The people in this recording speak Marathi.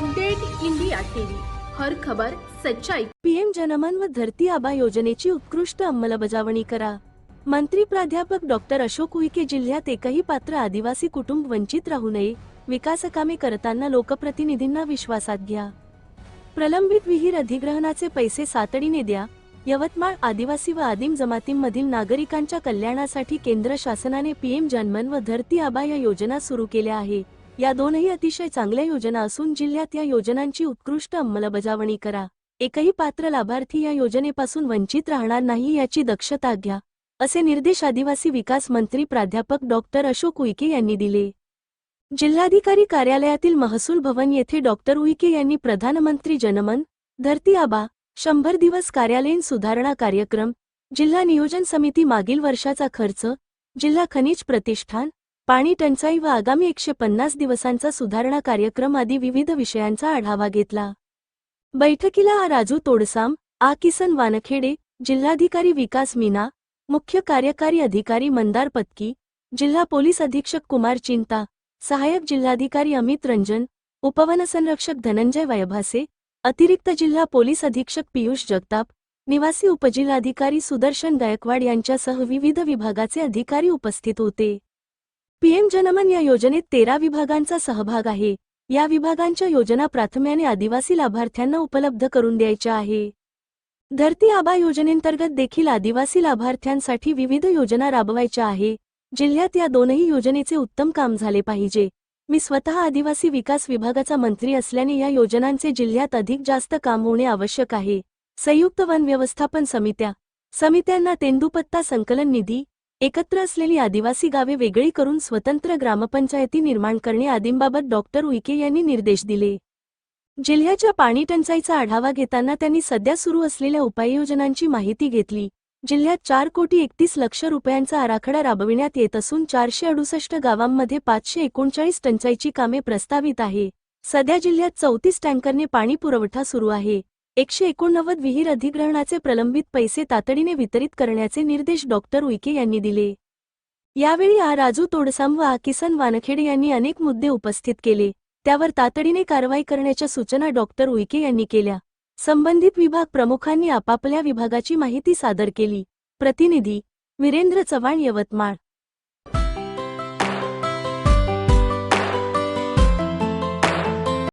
Update India TV. हर खबर सच्चाई. पीएम जनमन व धरती आबा योजनेची उत्कृष्ट अंमलबजावणी करा. मंत्री प्राध्यापक डॉक्टर अशोक उईके जिल्ह्यात एकही पात्र आदिवासी कुटुंब वंचित राहू नये विकासकामे करताना लोकप्रतिनिधींना विश्वासात घ्या. प्रलंबित विहीर अधिग्रहणाचे पैसे सातडीने द्या यवतमाळ आदिवासी व आदिम जमातींमधील नागरिकांच्या कल्याणासाठी केंद्र शासनाने पीएम जनमन व धरती आबा या योजना सुरू केल्या आहे या दोनही अतिशय चांगल्या योजना असून जिल्ह्यात या योजनांची उत्कृष्ट अंमलबजावणी करा. एकही पात्र लाभार्थी या योजनेपासून वंचित राहणार नाही याची दक्षता घ्या असे निर्देश आदिवासी विकास मंत्री प्राध्यापक डॉक्टर अशोक उईके यांनी दिले. जिल्हाधिकारी कार्यालयातील महसूल भवन येथे डॉक्टर उईके यांनी प्रधानमंत्री जनमन धरती आबा शंभर दिवस कार्यालयीन सुधारणा कार्यक्रम जिल्हा नियोजन समिती मागील वर्षाचा खर्च जिल्हा खनिज प्रतिष्ठान पाणी टंचाई व आगामी एकशे पन्नास दिवसांचा सुधारणा कार्यक्रम आदी विविध विषयांचा आढावा घेतला. बैठकीला आ राजू तोडसाम आ किसन वानखेडे जिल्हाधिकारी विकास मीना मुख्य कार्यकारी अधिकारी मंदार पत्की जिल्हा पोलीस अधीक्षक कुमार चिंता सहाय्यक जिल्हाधिकारी अमित रंजन उपवनसंरक्षक धनंजय वैभासे अतिरिक्त जिल्हा पोलीस अधीक्षक पियुष जगताप निवासी उपजिल्हाधिकारी सुदर्शन गायकवाड यांच्यासह विविध विभागाचे अधिकारी उपस्थित होते. पीएम जनमन या योजनेत तेरा विभागांचा सहभाग आहे. या विभागांच्या योजना प्राथम्याने आदिवासी लाभार्थ्यांना उपलब्ध करून द्यायच्या आहे. धरती आबा योजनेंतर्गत देखील आदिवासी लाभार्थ्यांसाठी विविध योजना राबवायच्या आहे. जिल्ह्यात या दोनही योजनेचे उत्तम काम झाले पाहिजे. मी स्वतः आदिवासी विकास विभागाचा मंत्री असल्याने या योजनांचे जिल्ह्यात अधिक जास्त काम होणे आवश्यक आहे. संयुक्त वन व्यवस्थापन समित्या. समित्यांना तेंदुपत्ता संकलन निधी एकत्र असलेली आदिवासी गावे वेगळी करून स्वतंत्र ग्रामपंचायती निर्माण करणे आदींबाबत डॉक्टर उईके यांनी निर्देश दिले. जिल्ह्याच्या पाणी टंचाईचा आढावा घेताना त्यांनी सध्या सुरू असलेल्या उपाययोजनांची माहिती घेतली. जिल्ह्यात चार कोटी एकतीस लक्ष रुपयांचा आराखडा राबविण्यात येत असून चारशे अडुसष्ट गावांमध्ये पाचशे एकोणचाळीस टंचाईची कामे प्रस्तावित आहे. सध्या जिल्ह्यात चौतीस टँकरने पाणी पुरवठा सुरू आहे. एकशे एकोणनव्वद विहीर अधिग्रहणाचे प्रलंबित पैसे तातडीने वितरित करण्याचे निर्देश डॉक्टर उईके यांनी दिले. यावेळी आ. राजू तोडसाम व किसन वानखेडे यांनी अनेक मुद्दे उपस्थित केले. त्यावर तातडीने कारवाई करण्याच्या सूचना डॉक्टर उईके यांनी केल्या. संबंधित विभाग प्रमुखांनी आपापल्या विभागाची माहिती सादर केली. प्रतिनिधी वीरेंद्र चव्हाण यवतमाळ